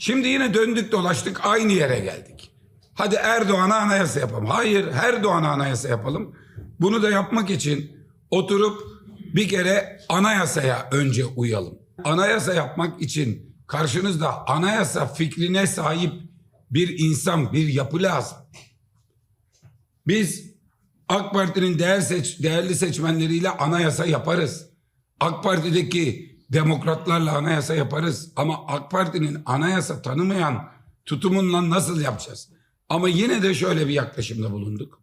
Şimdi yine döndük dolaştık aynı yere geldik. Hadi Erdoğan'a anayasa yapalım. Hayır Erdoğan'a anayasa yapalım. Bunu da yapmak için oturup bir kere anayasaya önce uyalım. Anayasa yapmak için karşınızda anayasa fikrine sahip bir insan, bir yapı lazım. Biz AK Parti'nin değer seç, değerli seçmenleriyle anayasa yaparız. AK Parti'deki demokratlarla anayasa yaparız. Ama AK Parti'nin anayasa tanımayan tutumunla nasıl yapacağız? Ama yine de şöyle bir yaklaşımda bulunduk.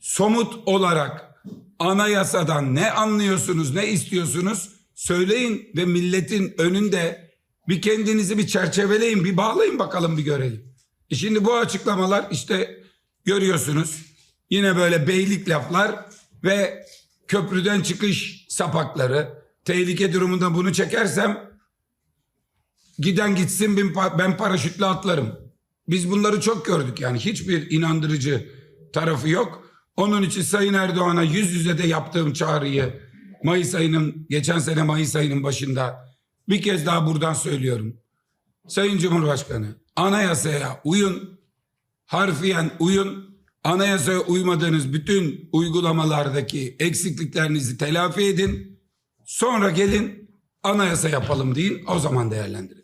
Somut olarak anayasadan ne anlıyorsunuz, ne istiyorsunuz söyleyin ve milletin önünde bir kendinizi bir çerçeveleyin, bir bağlayın bakalım bir görelim. E şimdi bu açıklamalar işte görüyorsunuz yine böyle beylik laflar ve köprüden çıkış sapakları. Tehlike durumunda bunu çekersem giden gitsin ben, pa- ben paraşütle atlarım. Biz bunları çok gördük yani hiçbir inandırıcı tarafı yok. Onun için Sayın Erdoğan'a yüz yüze de yaptığım çağrıyı Mayıs ayının geçen sene Mayıs ayının başında bir kez daha buradan söylüyorum. Sayın Cumhurbaşkanı anayasaya uyun, harfiyen uyun, anayasaya uymadığınız bütün uygulamalardaki eksikliklerinizi telafi edin. Sonra gelin anayasa yapalım deyin o zaman değerlendirin.